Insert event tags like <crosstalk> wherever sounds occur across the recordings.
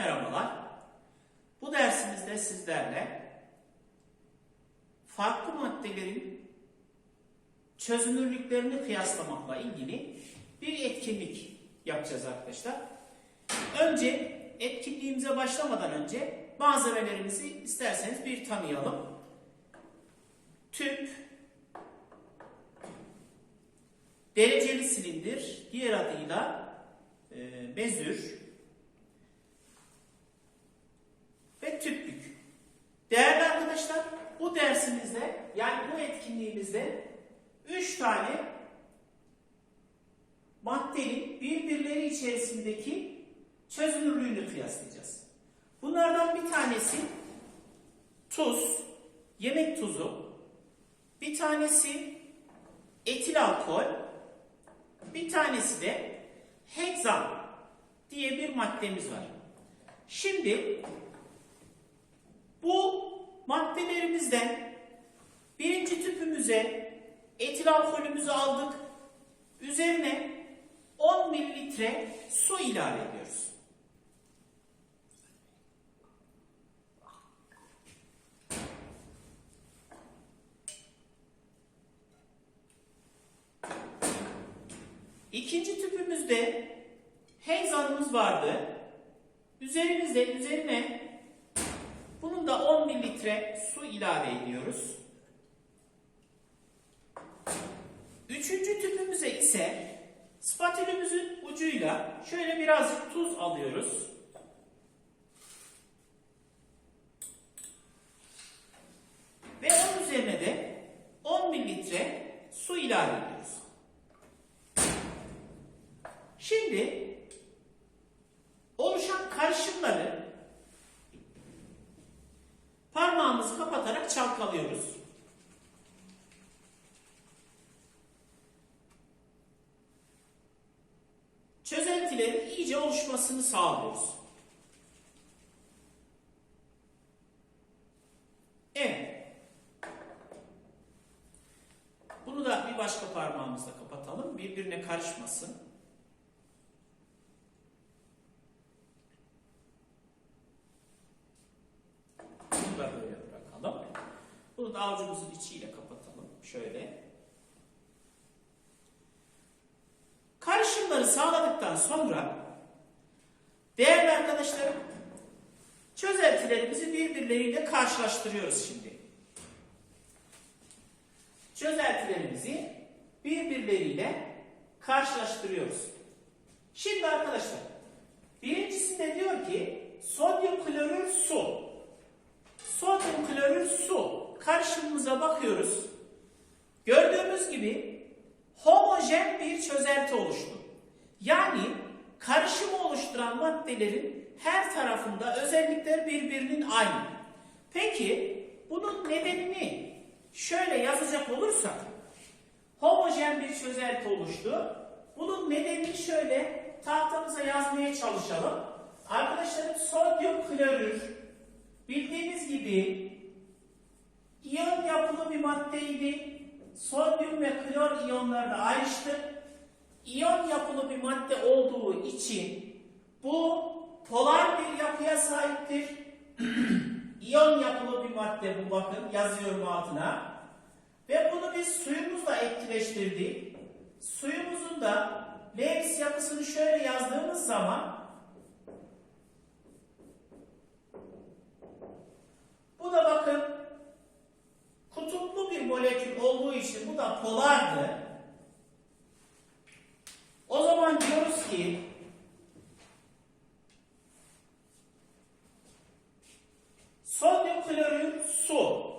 merhabalar. Bu dersimizde sizlerle farklı maddelerin çözünürlüklerini kıyaslamakla ilgili bir etkinlik yapacağız arkadaşlar. Önce etkinliğimize başlamadan önce malzemelerimizi isterseniz bir tanıyalım. Tüp, dereceli silindir, diğer adıyla e, bezür ve tüplük. Değerli arkadaşlar, bu dersimizde yani bu etkinliğimizde 3 tane maddenin birbirleri içerisindeki çözünürlüğünü kıyaslayacağız. Bunlardan bir tanesi tuz, yemek tuzu, bir tanesi etil alkol, bir tanesi de heksan diye bir maddemiz var. Şimdi bu maddelerimizden birinci tüpümüze alkolümüzü aldık. Üzerine 10 mililitre su ilave ediyoruz. İkinci tüpümüzde hexanımız vardı. Üzerimizde üzerine bunun da 10 mililitre su ilave ediyoruz. Üçüncü tüpümüze ise spatülümüzün ucuyla şöyle birazcık tuz alıyoruz. Ve onun üzerine de 10 mililitre su ilave ediyoruz. Şimdi oluşan karışımları parmağımızı kapatarak çalkalıyoruz. İyice oluşmasını sağlıyoruz. Evet. Bunu da bir başka parmağımızla kapatalım. Birbirine karışmasın. Bunu da böyle bırakalım. Bunu da avucumuzun içiyle kapatalım. Şöyle. Karışımları sağladıktan sonra değerli arkadaşlarım çözeltilerimizi birbirleriyle karşılaştırıyoruz şimdi. Çözeltilerimizi birbirleriyle karşılaştırıyoruz. Şimdi arkadaşlar birincisinde diyor ki sodyum klorür su. Sodyum klorür su karışımımıza bakıyoruz. Gördüğümüz gibi homojen bir çözelti oluştu. Yani karışımı oluşturan maddelerin her tarafında özellikler birbirinin aynı. Peki bunun nedenini şöyle yazacak olursak homojen bir çözelti oluştu. Bunun nedenini şöyle tahtamıza yazmaya çalışalım. Arkadaşlarım sodyum klorür bildiğiniz gibi iyon yapılı bir maddeydi. Sodyum ve klor iyonlarına ayrıştı. İyon yapılı bir madde olduğu için bu polar bir yapıya sahiptir. <clears throat> İyon yapılı bir madde bu bakın yazıyorum altına. Ve bunu biz suyumuzla etkileştirdik. Suyumuzun da Lewis yapısını şöyle yazdığımız zaman bu da bakın kutuplu bir molekül olduğu için bu da polardı. O zaman diyoruz ki sodyum klorür su.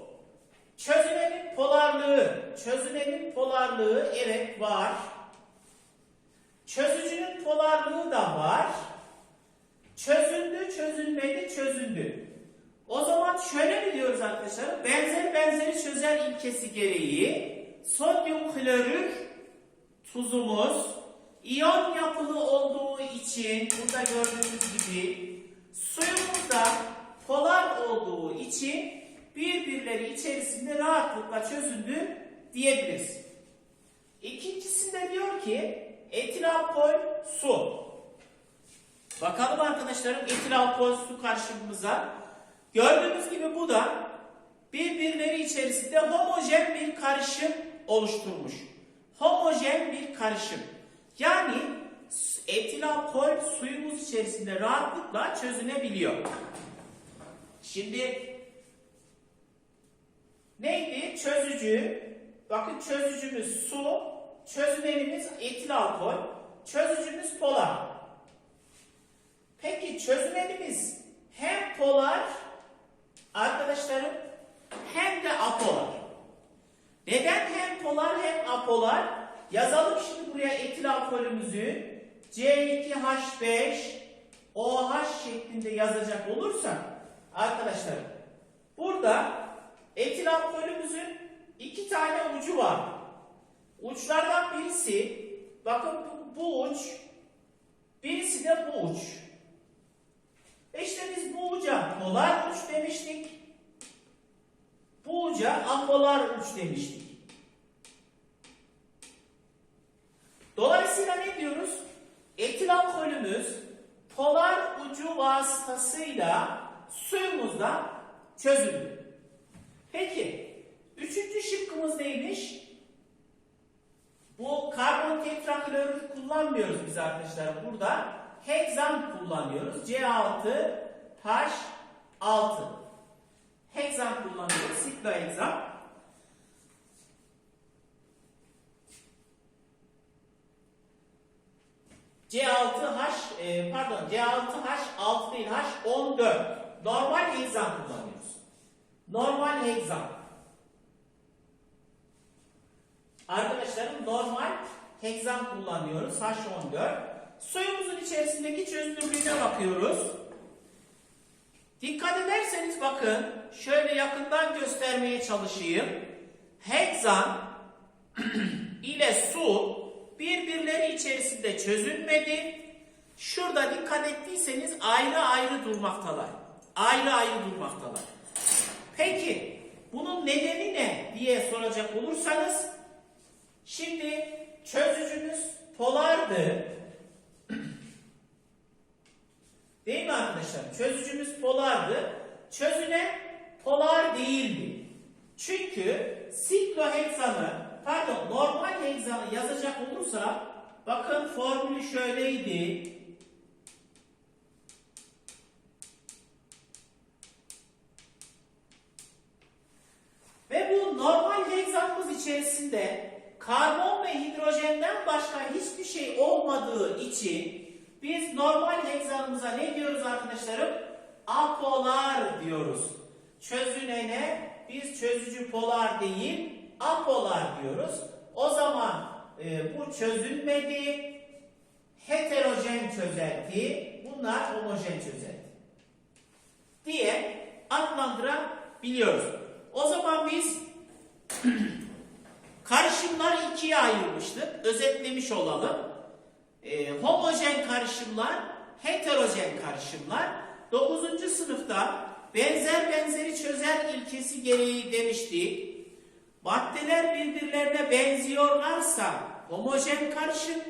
Çözünenin polarlığı, çözünenin polarlığı evet var. Çözücünün polarlığı da var. Çözündü, çözülmedi, çözündü. O zaman şöyle mi diyoruz arkadaşlar? Benzer benzeri çözer ilkesi gereği sodyum klorür tuzumuz iyon yapılı olduğu için burada gördüğünüz gibi suyumuz da polar olduğu için birbirleri içerisinde rahatlıkla çözündü diyebiliriz. İkincisinde diyor ki etil alkol su. Bakalım arkadaşlarım etil alkol su karışımımıza. Gördüğünüz gibi bu da birbirleri içerisinde homojen bir karışım oluşturmuş. Homojen bir karışım. Yani etil alkol suyumuz içerisinde rahatlıkla çözünebiliyor. Şimdi neydi? Çözücü. Bakın çözücümüz su, çözünenimiz etil alkol, çözücümüz polar. Peki çözünenimiz hem polar arkadaşlarım hem de apolar. Neden hem polar hem apolar? Yazalım şimdi buraya etil alkolümüzü C2H5 OH şeklinde yazacak olursak arkadaşlarım burada etil alkolümüzün iki tane ucu var. Uçlardan birisi bakın bu, bu uç birisi de bu uç. E İşte biz bu uca polar uç demiştik. Bu uca apolar uç demiştik. Dolayısıyla ne diyoruz? Etil alkolümüz polar ucu vasıtasıyla suyumuzda çözülür. Peki, üçüncü şıkkımız neymiş? Bu karbon tetraklorür kullanmıyoruz biz arkadaşlar burada. Heksan kullanıyoruz. C6H6. Heksan kullanıyoruz. Sikloheksan. C6H e, pardon C6H6 değil H14. Normal heksan kullanıyoruz. Normal heksan. Arkadaşlarım normal heksan kullanıyoruz. H14. Suyumuzun içerisindeki çözünürlüğüne bakıyoruz. Dikkat ederseniz bakın şöyle yakından göstermeye çalışayım. Heksan <clears throat> ile su birbirleri içerisinde çözülmedi. Şurada dikkat ettiyseniz ayrı ayrı durmaktalar. Ayrı ayrı durmaktalar. Peki bunun nedeni ne diye soracak olursanız şimdi çözücümüz polardı. <clears throat> Değil mi arkadaşlar? Çözücümüz polardı. Çözünen polar değildi. Çünkü sikloheksanı pardon normal heksanı yazacak olursa bakın formülü şöyleydi. Ve bu normal heksanımız içerisinde karbon ve hidrojenden başka hiçbir şey olmadığı için biz normal heksanımıza ne diyoruz arkadaşlarım? Apolar diyoruz. Çözünene biz çözücü polar değil, apolar diyoruz. O zaman e, bu çözülmedi, heterojen çözelti, bunlar homojen çözelti diye adlandırabiliyoruz. O zaman biz <clears throat> karışımlar ikiye ayırmıştık. Özetlemiş olalım. E, homojen karışımlar, heterojen karışımlar. 9. sınıfta benzer benzeri çözer ilkesi gereği demiştik. Maddeler birbirlerine benziyorlarsa homojen karışım,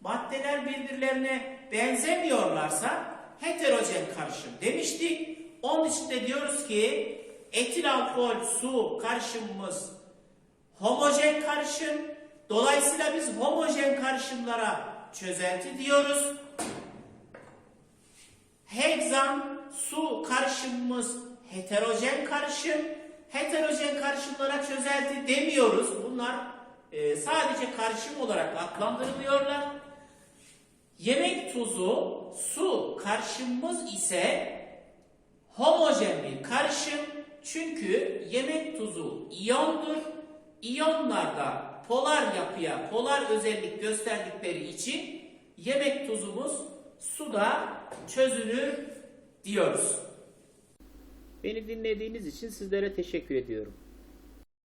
maddeler birbirlerine benzemiyorlarsa heterojen karışım demiştik. Onun için de diyoruz ki etil alkol su karışımımız homojen karışım. Dolayısıyla biz homojen karışımlara çözelti diyoruz. Heksan su karışımımız heterojen karışım. Heterojen karışımlara çözelti demiyoruz. Bunlar e, sadece karışım olarak adlandırılıyorlar. Yemek tuzu su karışımımız ise homojen bir karışım. Çünkü yemek tuzu iyondur. İyonlar da polar yapıya, polar özellik gösterdikleri için yemek tuzumuz suda çözünür diyoruz. Beni dinlediğiniz için sizlere teşekkür ediyorum.